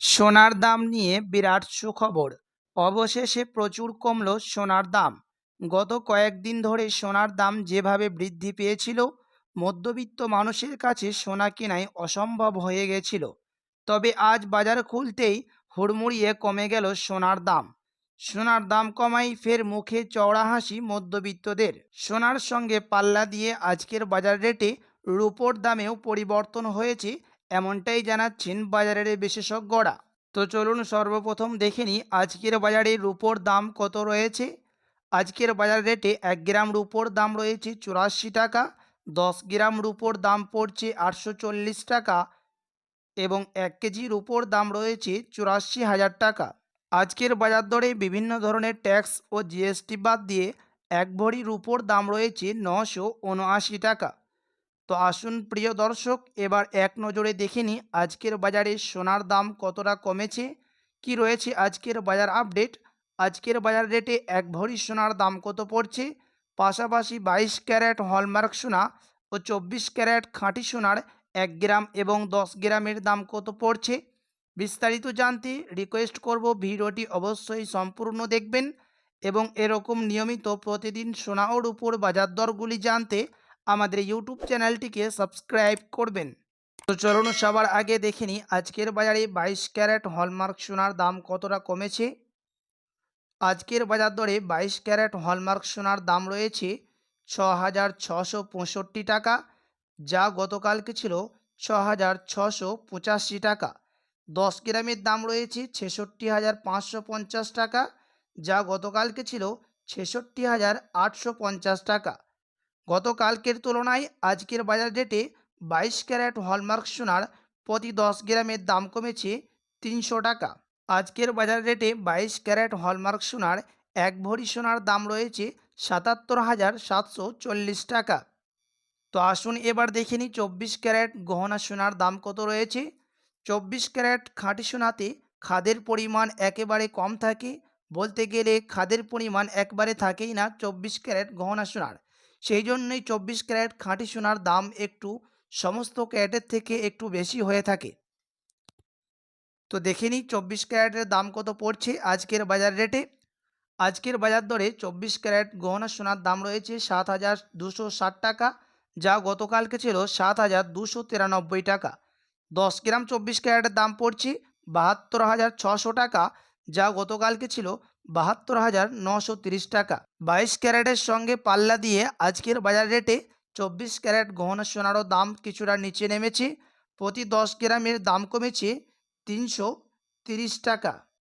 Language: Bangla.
সোনার দাম নিয়ে বিরাট সুখবর। অবশেষে প্রচুর কমল সোনার দাম। গত কয়েকদিন ধরে সোনার দাম যেভাবে বৃদ্ধি পেয়েছিল, মধ্যবিত্ত মানুষের কাছে সোনা কেনাই অসম্ভব হয়ে গেছিল। তবে আজ বাজার খুলতেই হুড়মুড়িয়ে কমে গেল সোনার দাম। সোনার দাম কমাই ফের মুখে চওড়া হাসি মধ্যবিত্তদের। সোনার সঙ্গে পাল্লা দিয়ে আজকের বাজার রেটে রুপোর দামেও পরিবর্তন হয়েছে এমনটাই জানাচ্ছেন বাজারের বিশেষজ্ঞরা। তো চলুন সর্বপ্রথম দেখে নিই আজকের বাজারে রূপোর দাম কত রয়েছে। আজকের বাজার রেটে এক গ্রাম রূপোর দাম রয়েছে চুরাশি টাকা, দশ গ্রাম রূপোর দাম পড়ছে আটশো চল্লিশ টাকা এবং এক কেজি রূপোর দাম রয়েছে চুরাশি হাজার টাকা। আজকের বাজার দরে বিভিন্ন ধরনের ট্যাক্স ও জিএসটি বাদ দিয়ে এক ভরি রূপোর দাম রয়েছে নশো উনআশি টাকা। তো আসুন প্রিয় দর্শক, এবার এক নজরে দেখে নিই আজকের বাজারে সোনার দাম কতটা কমেছে, কি রয়েছে আজকের বাজার আপডেট? আজকের বাজার রেটে এক ভরি সোনার দাম কত পড়ছে? পাশাপাশি বাইশ ক্যারেট হলমার্ক সোনা ও চব্বিশ ক্যারেট খাঁটি সোনার এক গ্রাম এবং দশ গ্রামের দাম কত পড়ছে? বিস্তারিত জানতে রিকোয়েস্ট করব ভিডিওটি অবশ্যই সম্পূর্ণ দেখবেন এবং এরকম নিয়মিত প্রতিদিন সোনা ওর উপর বাজার দরগুলি জানতে আমাদের ইউটিউব চ্যানেলটিকে সাবস্ক্রাইব করবেন। তো চলুন সবার আগে দেখে নিই, আজকের বাজারে বাইশ ক্যারেট হলমার্ক সোনার দাম কতটা কমেছে? আজকের বাজার দরে বাইশ ক্যারেট হলমার্ক সোনার দাম রয়েছে ছ হাজার ছশো পঁয়ষট্টি টাকা, যা গতকালকে ছিল ছ হাজার ছশো পঁচাশি টাকা। দশ গ্রামের দাম রয়েছে ছেষট্টি হাজার পাঁচশো পঞ্চাশ টাকা, যা গতকালকে ছিল ছেষট্টি হাজার আটশো পঞ্চাশ টাকা। গতকালকের তুলনায় আজকের বাজার রেটে বাইশ ক্যারেট হলমার্ক সোনার প্রতি দশ গ্রামের দাম কমেছে তিনশো টাকা। আজকের বাজার রেটে বাইশ ক্যারেট হলমার্ক সোনার এক ভরি সোনার দাম রয়েছে সাতাত্তর হাজার সাতশো চল্লিশ টাকা। তো আসুন এবার দেখে নিই চব্বিশ ক্যারেট গহনা সোনার দাম কত রয়েছে। চব্বিশ ক্যারেট খাঁটি সোনাতে খাদের পরিমাণ একেবারে কম থাকে। বলতে গেলে খাদের পরিমাণ একবারে থাকেই না চব্বিশ ক্যারেট গহনা সোনার। সেই জন্যই চব্বিশ ক্যারেট খাঁটি সোনার দাম একটু সমস্ত ক্যারেটের থেকে একটু বেশি হয়ে থাকে। তো দেখে নিই চব্বিশ ক্যারেটের দাম কত পড়ছে আজকের বাজার রেটে। আজকের বাজার দরে চব্বিশ ক্যারেট গহনা সোনার দাম রয়েছে সাত হাজার দুশো ষাট টাকা, যা গতকালকে ছিল সাত হাজার দুশো তিরানব্বই টাকা। দশ গ্রাম চব্বিশ ক্যারেটের দাম পড়ছে বাহাত্তর হাজার ছশো টাকা, যা গতকালকে ছিল বাহাত্তর হাজার নশো তিরিশ টাকা। বাইশ ক্যারেটের সঙ্গে পাল্লা দিয়ে আজকের বাজার রেটে চব্বিশ ক্যারেট গহনা সোনারও দাম কিছুটা নিচে নেমেছে। প্রতি দশ গ্রামের দাম কমেছে তিনশো তিরিশ টাকা।